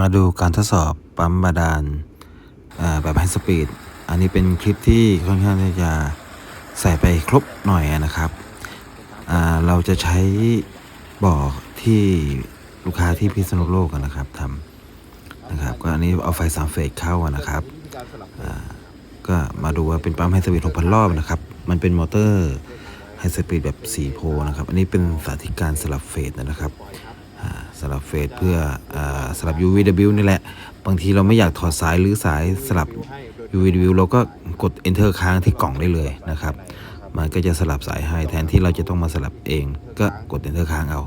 มาดูการทดสอบปั๊มบาดาลแบบไฮสปีด อันนี้เป็นคลิปที่ค่อนข้างที่จะใส่ไปครบหน่อยนะครับ เราจะใช้บ่อที่ลูกค้าที่พิษณุโลกนะครับทำนะครับก็อันนี้เอาไฟสามเฟสเข้านะครับก็มาดูว่าเป็นปั๊มไฮสปีด6,000 รอบนะครับ มันเป็นมอเตอร์ไฮสปีดแบบ 4 โพนะครับ อันนี้เป็นสาธิตการสลับเฟสนะครับ สลับเฟสเพื่ออสลับ UVW นี่แหละ บางทีเราไม่อยากถอดสายหรือสายสลับ UVW เราก็กด enter ค้างที่กล่องได้เลยนะครับ มันก็จะสลับสายให้แทนที่เราจะต้องมาสลับเอง ก็กด enter ค้างเอา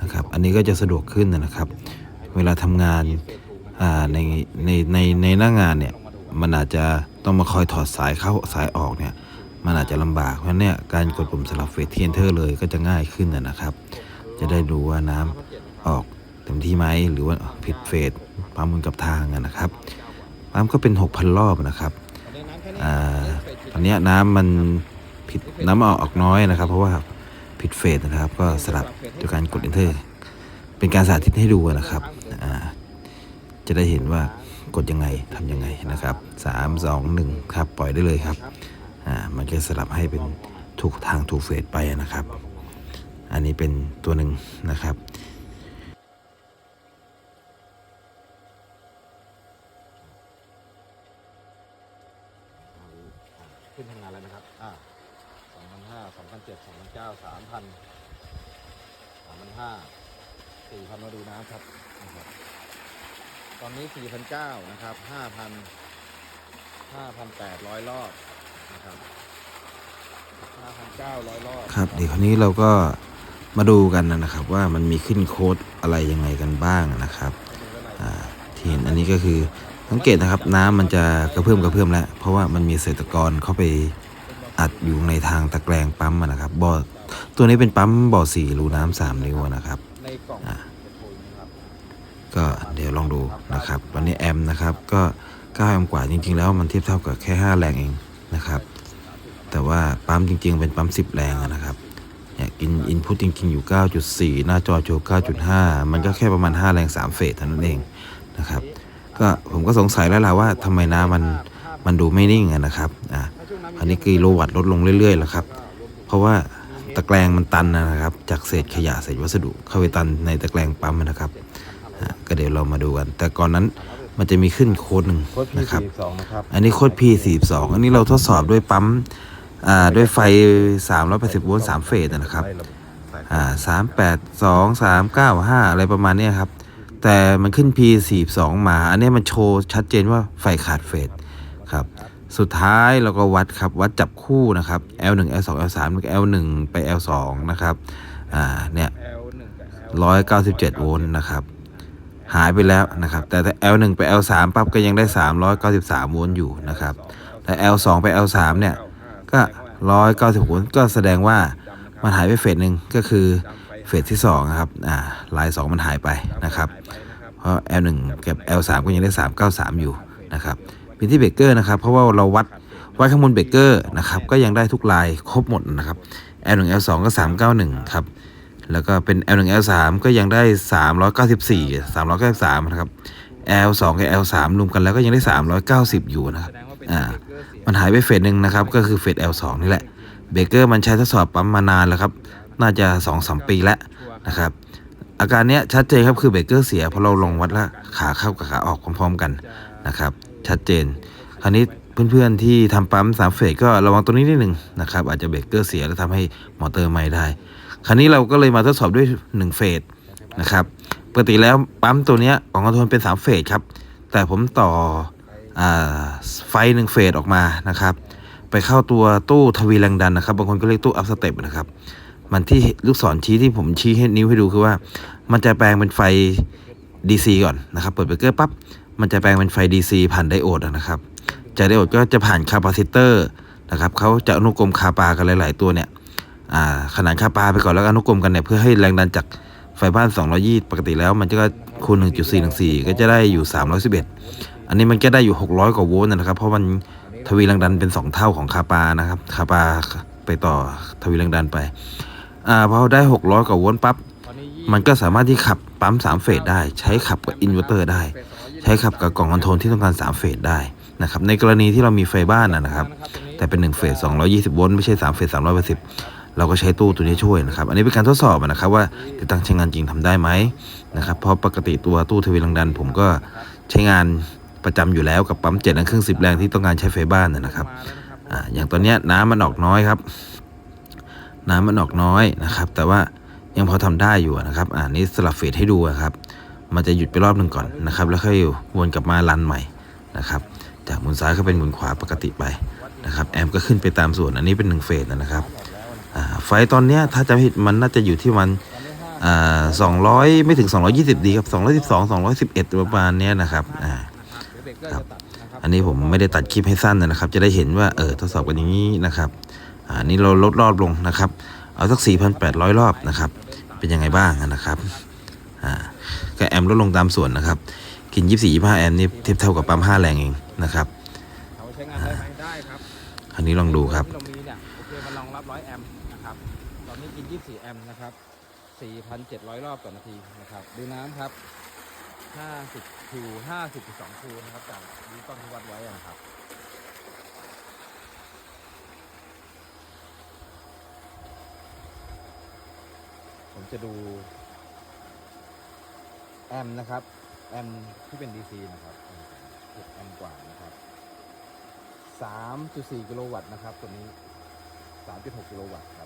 นะครับ อันนี้ก็จะสะดวกขึ้นนะครับ เวลาทำงานในในในในหน้างานเนี่ยมันอาจจะต้องมาคอยถอดสายเข้าสายออกเนี่ยมันอาจจะลำบากเพราะนั้นเนี่ยการกดปุ่มสลับเฟสที่ enter เลยก็จะง่ายขึ้นนะนะครับ จะได้ดูว่าน้ำ ออกเต็มที่ไหมหรือว่าผิดเฟสปั๊มมันกับทางนะครับปั๊มก็เป็น 6,000 รอบนะครับอ่าตอนนี้น้ำมันผิดน้ำออกออกน้อยนะครับ เพราะว่าผิดเฟสนะครับ ก็สลับด้วยการกด enter เป็นการสาธิตให้ดูนะครับอ่าจะได้เห็นว่ากดยังไงทำยังไงนะครับ 3 2 1 ครับปล่อยได้เลยครับอ่ามันจะสลับให้เป็นถูกทางถูกเฟสไปนะครับ อันนี้เป็นตัวหนึ่งนะครับ ขึ้นทำงานแล้วนะครับ อ่าสองพันห้าสองพันเจ็ดสองพันเก้าสามพันสามพันห้าสี่พั นมาดูน้ำครับนะครับ ตอนนี้สี่พันเก้านะครับห้าพันห้าพันแปดร้อยรอบนะครับห้าพันเก้าร้อยรอบครับ เดี๋ยวคราวนี้เราก็มาดูกันนะครับ ว่ามันมีขึ้นโค้ดอะไรยังไงกันบ้างนะครับอ่าที่เห็นอันนี้ก็คือสังเกตนะครับ น้ำมันจะกระเพื่อมกระเพื่อมแล้ว เพราะว่ามันมีเศษตะกอนเข้าไปอัดอยู่ในทางตะแกรงปั๊มอะนะครับบ่อตัวนี้เป็นปั๊มบ่อสี่รูน้ำสามนิ้วนะครับในกล่อง อ่า จะโชว์นะครับ ก็เดี๋ยวลองดูนะครับวันนี้แอมนะครับก็9แอมกว่าจริง ๆ แล้วมันเทียบเท่ากับแค่ 5 แรงเองนะครับ แต่ว่าปั๊มจริง ๆ เป็นปั๊ม 10 แรงนะครับเนี่ยกินอินพุตจริง ๆ อยู่ 9.4 หน้าจอโชว์ 9.5 มันก็แค่ประมาณ 5 แรง 3 เฟสเท่านั้นเองนะครับก็ผมก็สงสัยแล้วล่ะว่าทำไมน้ำมันมันดูไม่นิ่งนะครับอะอันนี้กิโลวัตต์ลดลงเรื่อยๆแล้วครับ เพราะว่าตะแกรงมันตันนะครับ จากเศษขยะเศษวัสดุเข้าไปตันในตะแกรงปั๊มนะครับ ก็เดี๋ยวเรามาดูกัน แต่ก่อนนั้นมันจะมีขึ้นโค้ดหนึ่งโค้ดพีนะครับสี่สองนะครับ อันนี้โค้ด P42 อันนี้เราทดสอบด้วยปั๊มอ่าด้วยไฟ 380 โวลต์3เฟสนะครับได้ระบบสายอ่า382 395อะไรประมาณเนี้ยครับ แต่มันขึ้น P42 มา อันนี้มันโชว์ชัดเจนว่าไฟขาดเฟสครับ สุดท้ายเราก็วัดครับ วัดจับคู่นะครับ L1 L2 L3 แล้วก็ L1 ไป L2 นะครับ อ่า เนี่ย L หนึ่งกับ L 197โวลต์นะครับ หายไปแล้วนะครับ แต่ถ้า L1 ไป L3 ปั๊บก็ยังได้ 393โวลต์อยู่นะครับ แต่ L2 ไป L3 เนี่ยก็ 190โวลต์ก็แสดงว่ามันหายไปเฟสหนึ่งก็คือเฟสที่2นะครับอ่าลาย2มันหายไปนะครับเพราะ L1 กับ L3 ก็ยังได้ 393 อยู่นะครับเป็นที่เบรกเกอร์นะครับ เพราะว่าเราวัดวัดข้างบนเบรกเกอร์นะครับก็ยังได้ทุกลายครบหมดนะครับ L1 L2 ก็ 391 ครับ แล้วก็เป็น L1 L3 ก็ยังได้ 394 393นะครับ L2 กับ L3 รวมกันแล้วก็ยังได้ 390 อยู่นะครับอ่ามันหายไปเฟสหนึ่งนะครับ ก็คือเฟส L2 นี่แหละเบเกอร์มันใช้ทดสอบปั๊มมานานแล้วครับ น่าจะ 2-3 ปีแล้วนะครับ อาการเนี้ยชัดเจนครับคือเบรกเกอร์เสียเพราะเราลองวัดแล้วขาเข้ากับขาออกพร้อมๆกันนะครับ ชัดเจน คราวนี้เพื่อนๆที่ทำปั๊มสามเฟสก็ระวังตัวนี้นิดหนึ่งนะครับ อาจจะเบรกเกอร์เสียแล้วทำให้มอเตอร์ไหม้ได้ คราวนี้เราก็เลยมาทดสอบด้วย 1 เฟสนะครับ ปกติแล้วปั๊มตัวนี้ของคอนโทรลเป็น 3 เฟสครับ แต่ผมต่ออไฟหนึ่งเฟสออกมานะครับ ไปเข้าตัวตู้ทวีแรงดันนะครับ บางคนก็เรียกตู้อัพสเต็ปนะครับ มันที่ลูกศรชี้ที่ผมชี้ให้นิ้วให้ดูคือว่า มันจะแปลงเป็นไฟ DC ก่อนนะครับ เปิดเบรกเกอร์ปั๊บ มันจะแปลงเป็นไฟ DC ผ่านไดโอดนะครับจากไดโอดก็จะผ่านคาปาซิเตอร์นะครับเขาจะอนุกรมคาปากันหลาย ๆ ตัวเนี่ย ขนานคาปาไปก่อนแล้วก็อนุกรมกันเนี่ยเพื่อให้แรงดันจากไฟบ้าน 220 ปกติแล้วมันจะก็คูณ 1.414 ก็จะได้อยู่ 311 อันนี้มันก็ได้อยู่ 600 กว่าโวลต์นะครับ เพราะมันทวีแรงดันเป็น 2 เท่าของคาปานะครับคาปาไปต่อทวีแรงดันไปอ่าพอได้ 600 กว่าโวลต์ปั๊บมันก็สามารถที่ขับปั๊มสามเฟสได้ ใช้ขับกับอินเวอร์เตอร์ได้ ใช้ขับกับกล่องคอนโทรลที่ต้องการสามเฟสได้นะครับในกรณีที่เรามีไฟบ้านนะนะครับ แต่เป็น 1 เฟส220 โวลต์ไม่ใช่ 3 เฟส380 เราก็ใช้ตู้ตัวนี้ช่วยนะครับ อันนี้เป็นการทดสอบนะครับว่าติดตั้งใช้งานจริงทำได้ไหมนะครับเพราะปกติตัวตู้ทวีแรงดัน ผมก็ใช้งานประจำอยู่แล้วกับปั๊มเจ็ดแรงครึ่งสิบแรงที่ต้องการใช้ไฟบ้านนะครับออย่างตอนนี้น้ำมันออกน้อยครับ น้ำมันออกน้อยนะครับ แต่ว่ายังพอทำได้อยู่นะครับอ่านี้สลับเฟสให้ดูครับ มันจะหยุดไปรอบหนึ่งก่อนนะครับ แล้วค่อยวนกลับมารันใหม่นะครับ จากหมุนซ้ายก็เป็นหมุนขวาปกติไปนะครับ แอมป์ก็ขึ้นไปตามส่วนอันนี้เป็นหนึ่งเฟสนะครับ ไฟตอนเนี้ยถ้าจะผิดมันน่าจะอยู่ที่มันสองร้อยไม่ถึง 220 ดีครับ 212 211 ประมาณนี้นะครับอ่าครับ อันนี้ผมไม่ได้ตัดคลิปให้สั้นนะครับ จะได้เห็นว่าเออทดสอบกันอย่างนี้นะครับอ่าอันนี้เราลดรอบลงนะครับ เอาสัก 4,800 รอบนะครับ เป็นยังไงบ้างนะครับอ่าก็แอมป์ลดลงตามส่วนนะครับ กิน 24 25 แอมป์นี่เทียบเท่ากับปั๊ม5แรงเองนะครับเขาใช้งานได้ไหมได้ครับอันนี้ลองดูครับ 4,700 รอบต่อนาทีนะครับ ดูน้ำครับ 50คิว50.2คิวนะครับจากดีต้นที่วัดไว้นะครับผมจะดู แอมนะครับ แอมที่เป็น DC นะครับ6แอมกว่านะครับ 3.4 กิโลวัตต์นะครับ ตัวนี้ 3.6 กิโลวัตต์ครับ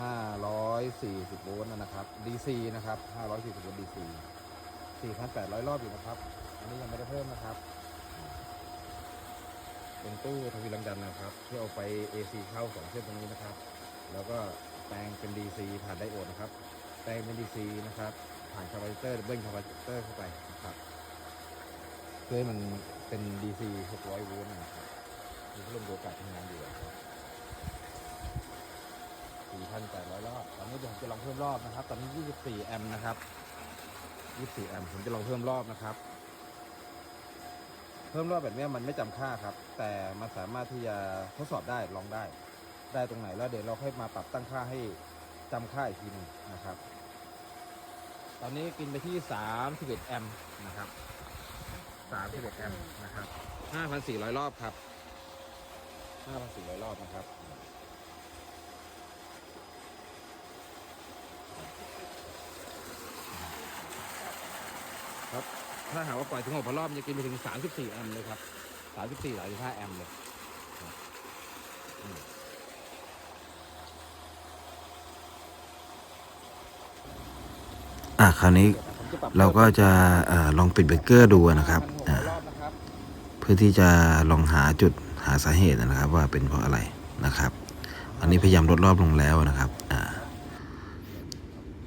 540 โวลต์นะครับ DC นะครับ 540 โวลต์ DC 4,800 รอบอยู่นะครับ อันนี้ยังไม่ได้เพิ่มนะครับ เป็นตู้ทวีลังดันนะครับที่เอาไป AC เข้าสองเส้นตรงนี้นะครับ แล้วก็แปลงเป็น DC ผ่านไดโอดนะครับ แปลงเป็น DC นะครับ ผ่านคาปาซิเตอร์เบิ้ลคาปาซิเตอร์เข้าไปนะครับเพื่อให้มันเป็น DC 600 โวลต์นะครับมีพัดลมโดกาสทำงานอยู่นะครับ 4,800 รอบ ตอนนี้เดี๋ยวผมจะลองเพิ่มรอบนะครับ ตอนนี้ 24 แอมป์นะครับ 24 แอมป์ ผมจะลองเพิ่มรอบนะครับ เพิ่มรอบแบบนี้มันไม่จำค่าครับ แต่มันสามารถที่จะทดสอบได้ ลองได้ ได้ตรงไหนแล้วเดี๋ยวเราค่อยมาปรับตั้งค่าให้จำค่าอีกทีหนึงนะครับ ตอนนี้กินไปที่ 31 แอมป์นะครับ 31 แอมป์นะครับ 5,400 รอบครับ 5,400 รอบนะครับ ครับ ถ้าหากว่าปล่อยถึง6,000รอบจะกินไปถึง 34 แอมป์เลยครับ 34 35 แอมป์เลยครับอืมอะคราวนี้เราก็จะอลองปิดเบรกเกอร์ดูนะครับเพื่อที่จะลองหาจุดหาสาเหตุนะครับ ว่าเป็นเพราะอะไรนะครับ อันนี้พยายามลดรอบลงแล้วนะครับ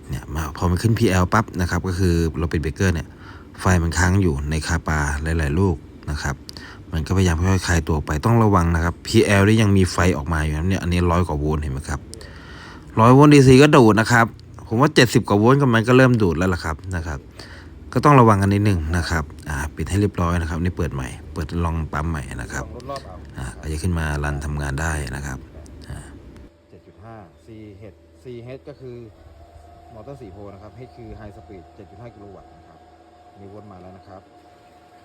เนี่ยมาพอมันขึ้น PL ปั๊บนะครับ ก็คือเราปิดเบรกเกอร์เนี่ย ไฟมันค้างอยู่ในคาปาหลาย ๆ ลูกนะครับ มันก็พยายามค่อยๆคลายตัวไปต้องระวังนะครับ PL นี่ยังมีไฟออกมาอยู่นะเนี่ยอันนี้ร้อยกว่าโวลต์เห็นไหมครับร้อยโวลต์ DC ก็ดูดนะครับ ผมว่า 70 กว่าโวลต์ก็มันก็เริ่มดูดแล้วล่ะครับนะครับ ก็ต้องระวังกันนิดนึงนะครับอ่าปิดให้เรียบร้อยนะครับ นี่เปิดใหม่ เปิดลองปั๊มใหม่นะครับอ่าก็จะขึ้นมารันทำงานได้นะครับอ่า7.5 C H C H ก็คือมอเตอร์4โพลนะครับ H คือ High Speed 7.5 กิโลวัตต์นะครับ มีวนมาแล้วนะครับ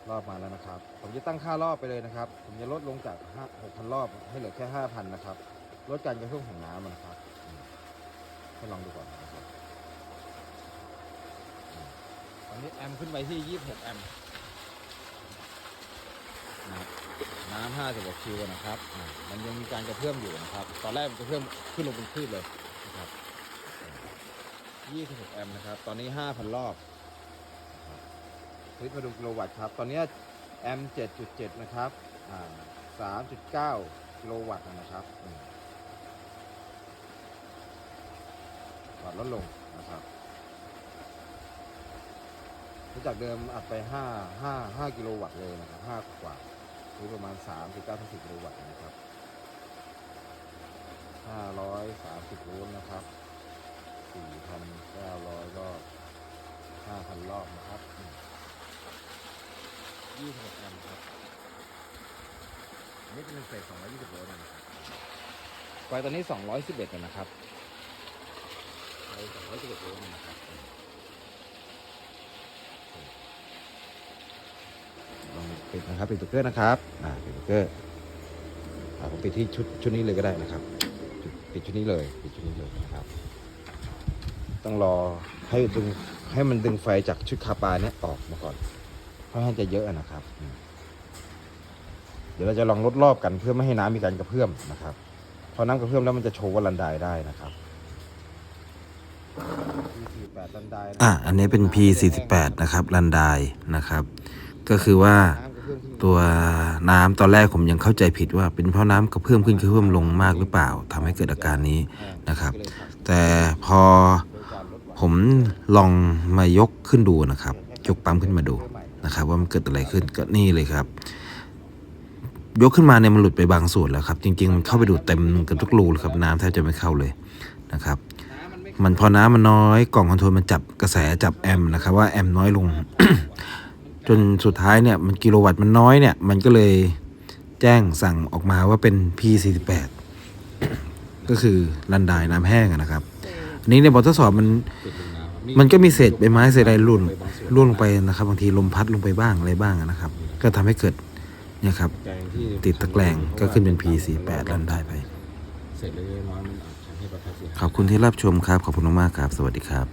รอบมาแล้วนะครับ ผมจะตั้งค่ารอบไปเลยนะครับ ผมจะลดลงจาก5 6,000รอบให้เหลือแค่5,000นะครับ ลดการกระเพื่อมของน้ำนะครับให้ลองดูก่อนนะครับตอนนี้แอมป์ขึ้นไปที่26แอมป์นะครับน้ำ50กว่าคิวนะครับ มันยังมีการกระเพื่อมอยู่นะครับ ตอนแรกมันกระเพื่อมขึ้นลงเป็นคลื่นเลยนะครับ26แอมป์นะครับ ตอนนี้5,000รอบนรับ คลิปมาดูกิโลวัตต์ครับ ตอนนี้แอมป์7.7นะครับ3.9กิโลวัตต์นะครับวัตต์ลดลงนะครับจากเดิมอัดไป5 5 5กิโลวัตต์เลยนะครับ5กว่าหรือประมาณ3 9 10กิโลวัตต์นะครับ530โวลต์นะครับ4,900รอบ5,000รอบนะครับ อืม26แอมป์ครับ อันนี้เป็นเฟส220โวลต์นะครับไฟตอนนี้ 211แล้วนะครับ211โวลต์นะครับลองปิดนะครับปิดเบรกเกอร์นะครับ อ่าปิดเบรกเกอร์อ่าผมปิดที่ชุดชุดนี้เลยก็ได้นะครับจุดปิดชุดนี้เลย ปิดชุดนี้เลยนะครับ ต้องรอให้ดึงให้มันดึงไฟจากชุดคาปาเนี่ยออกมาก่อน เพราะมันจะเยอะนะครับ เดี๋ยวเราจะลองลดรอบกันเพื่อไม่ให้น้ำมีการกระเพื่อมนะครับ พอน้ำกระเพื่อมแล้วมันจะโชว์ว่ารันไดได้นะครับอะอันนี้เป็น P48 นะครับรันไดนะครับ ก็คือว่าตัวน้ำตอนแรกผมยังเข้าใจผิดว่า เป็นเพราะน้ำกระเพื่อมขึ้นกระเพื่อมลงมากหรือเปล่าทำให้เกิดอาการนี้นะครับ แต่พอผมลองมายกขึ้นดูนะครับ ยกปั๊มขึ้นมาดู นะครับ ว่ามันเกิดอะไรขึ้นก็นี่เลยครับ ยกขึ้นมาเนี่ยมันหลุดไปบางส่วนแล้วครับ จริง ๆ มันเข้าไปดูเต็มเกับทุกรูเลยครับน้ำแทบจะไม่เข้าเลยนะครับ มันพอน้ำมันน้อยกล่องคอนโทรลมันจับกระแสจับแอมป์นะครับ ว่าแอมป์น้อยลง จนสุดท้ายเนี่ยมันกิโลวัตต์มันน้อยเนี่ย มันก็เลยแจ้งสั่งออกมาว่าเป็น P48 ก็คือรันไดน้ำแห้งนะครับ อันนี้ในบททดสอบมัน มันก็มีเศษใบไม้เศษอะไรหล่นร่วงลงไปนะครับ บางทีลมพัดลงไปบ้างอะไรบ้างอะนะครับ ก็ทำให้เกิดเนี่ยครับ ติดตะแกรงก็ขึ้นเป็น P48 รันไดไปเสร็จเลยน้อยมันอาจทำให้ประทัดเสียหายขอบคุณที่รับชมครับ ขอบคุณมากๆครับ สวัสดีครับ